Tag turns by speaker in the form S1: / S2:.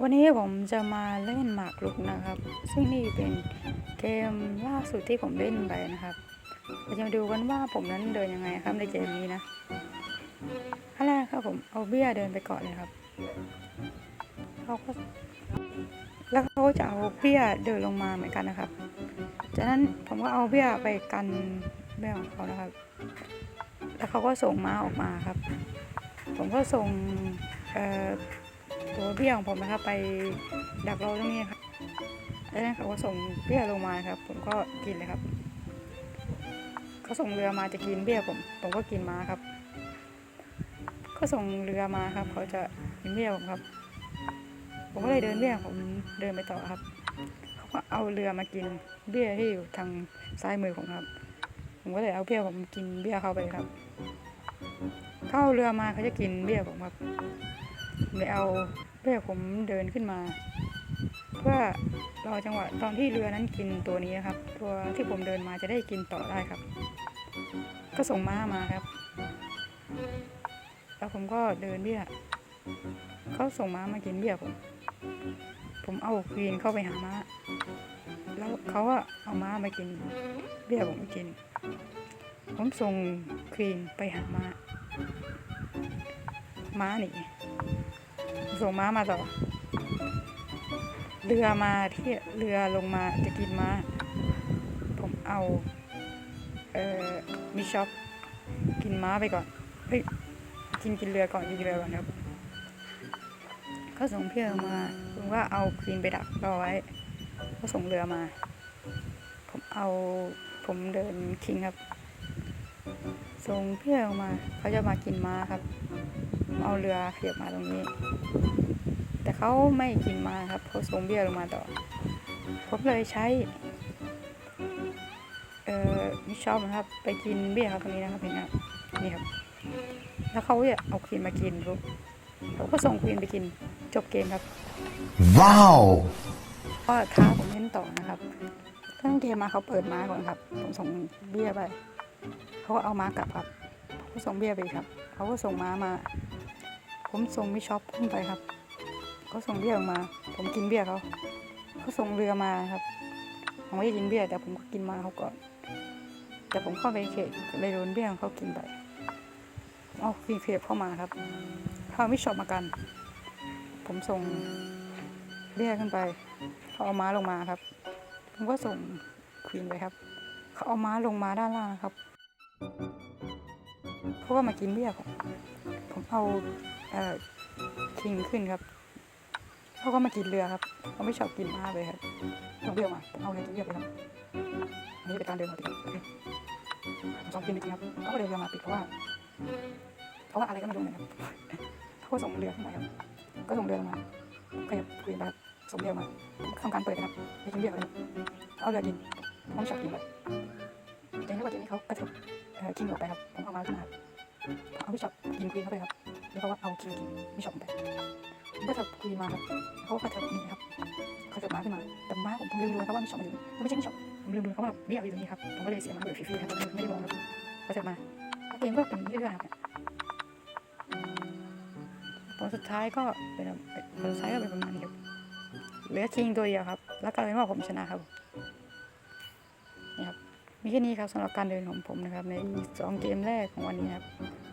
S1: วันนี้ผมจะมาเล่นหมากรุกนะครับ ซึ่งนี่เป็นเกมล่าสุดที่ผมเล่นไปนะครับเราจะมาดูกันว่าผมนั้นเดินยังไงครับในเกมนี้นะขั้นแรกครับผมเอาเบี้ยเดินไปก่อนเลยครับเขาก็แล้วเขาก็จะเอาเบี้ยเดินลงมาเหมือนกันนะครับ จากนั้นผมก็เอาเบี้ยไปกันเบี้ยของเขานะครับ แล้วเขาก็ส่งม้าออกมาครับ ผมก็ส่งเอ่อ ตัวเบี้ยของผมนะครับ ไปดักรอตรงนี้ครับแล้วนั่นเขาก็ส่งเบี้ยลงมาครับ ผมก็กินเลยครับเขาส่งเรือมาจะกินเบี้ยผมผมก็กินมาครับ ก็ส่งเรือมาครับ เขาจะกินเบี้ยผมครับ ผมก็เลยเดินเบี้ยผมเดินไปต่อครับเขาก็เอาเรือมากินเบี้ยที่อยู่ทางซ้ายมือผมครับ ผมก็เลยเอาเบี้ยผมกินเบี้ยเข้าไปครับ เข้าเรือมาเขาจะกินเบี้ยผมครับ เลยเอาเพื่อผมเดินขึ้นมา เพื่อรอจังหวะตอนที่เรือนั้นกินตัวนี้นะครับ ตัวที่ผมเดินมาจะได้กินต่อได้ครับ ก็ส่งม้ามาครับ แล้วผมก็เดินเบี้ยเขาส่งม้ามากินเบี้ยผม ผมเอาควีนเข้าไปหาม้า แล้วเขาก็เอาม้ามากินเบี้ยผมกิน ผมส่งควีนไปหาม้าม้าหนี ส่งม้ามาต่อ เรือมาที่เรือลงมาจะกินม้า ผมเอา เอ่อมิชอปกินม้าไปก่อนเฮ้ยกินกินเรือก่อนกินเรือก่อนครับก็ส่งเพื่อนมาผมว่าเอาควีนไปดักรอไว้ ก็ส่งเรือมา ผมเอาผมเดินคิงครับ ส่งเพื่อนมา เขาจะมากินม้าครับ เอาเรือเขียบมาตรงนี้ แต่เขาไม่กินมาครับเขาส่งเบี้ยลงมาต่อ ผมเลยใช้ เอ่อมิชอบนะครับ ไปกินเบี้ยครับตรงนี้นะครับเห็นไหมครับนี่ครับ แล้วเขาเนี่ยเอาควีนมากินปุ๊บเขาก็ส่งควีนไปกินจบเกมครับ
S2: Wow!
S1: ก็ท้าผมเล่นต่อนะครับตั้งเกมมาเขาเปิดม้าก่อนครับ ผมส่งเบี้ยไป เขาก็เอาม้ากลับครับผมก็ส่งเบี้ยไปอีกครับ เขาก็ส่งม้ามา ผมส่งมิชอปขึ้นไปครับเขาส่งเบี้ยออกมา ผมกินเบี้ยเขาเขาส่งเรือมาครับผมไม่ได้กินเบี้ยแต่ผมก็กินมาเขาก่อนแต่ผมเข้าไปเขตเลยโดนเบี้ยของเขากินไปเอาฟีเฟียบเข้ามาครับเขาเอามิชอปมากัน ผมส่งเรียขึ้นไปเขาเอาม้าลงมาครับ ผมก็ส่งควีนไปครับเขาเอาม้าลงมาด้านล่างครับเขาก็มากินเบี้ยผม ผมเอาเอ่อคิงขึ้นครับเขาก็มากินเรือครับเขาไม่ชอบกินม้าเลยครับเอาเบี้ยมาเอาเรือกินเบี้ยไปครับอันนี้เป็นการเดินมาปิดครับผมส่งควีนไปกินครับเขาก็เดินเรือมาปิดเพราะว่าเพราะว่าอะไรก็ไม่รู้เหมือนกันครับเขาก็ส่งเรือขึ้นไปครับก็ส่งเรือลงมาขยับคุยไปครับส่งเรือมาทำการเปิดนะครับไปกินเบียร์เลยเอาเรือกินผมชอบกินแบบแต่ในว่าทีนี้เขากระเถิบคิงออกไปครับผมเอามาขึ้นมาครับ เอาพี่ชอบกินควีนเข้าไปครับ แล้วเขาก็เอาคิงกินพี่ชอบไปผมก็จะควีนมาครับเขาก็กระเถิบนี่ครับกระเถิบม้าขึ้นมา แต่ม้าผมผมลืมดูนะครับว่าพี่ชอบมาอยู่ไม่ใช่พี่ชอบผมลืมดูเขาว่าเบี้ยอยู่ตรงนี้ครับ ผมก็เลยเสียมาเบิดฟรีๆครับไม่ได้มองครับกระเถิบมาเกมก็เป็นเรื่อยๆครับผลสุดท้ายก็เป็นแบบผลสุดท้ายก็เป็นประมาณนี้ครับเหลือคิงตัวเดียวครับ แล้วกลายเป็นว่าผมชนะครับนี่ครับ มีแค่นี้ครับสำหรับการเดินของผมนะครับในสองเกมแรกของวันนี้นะครับนี่ครับ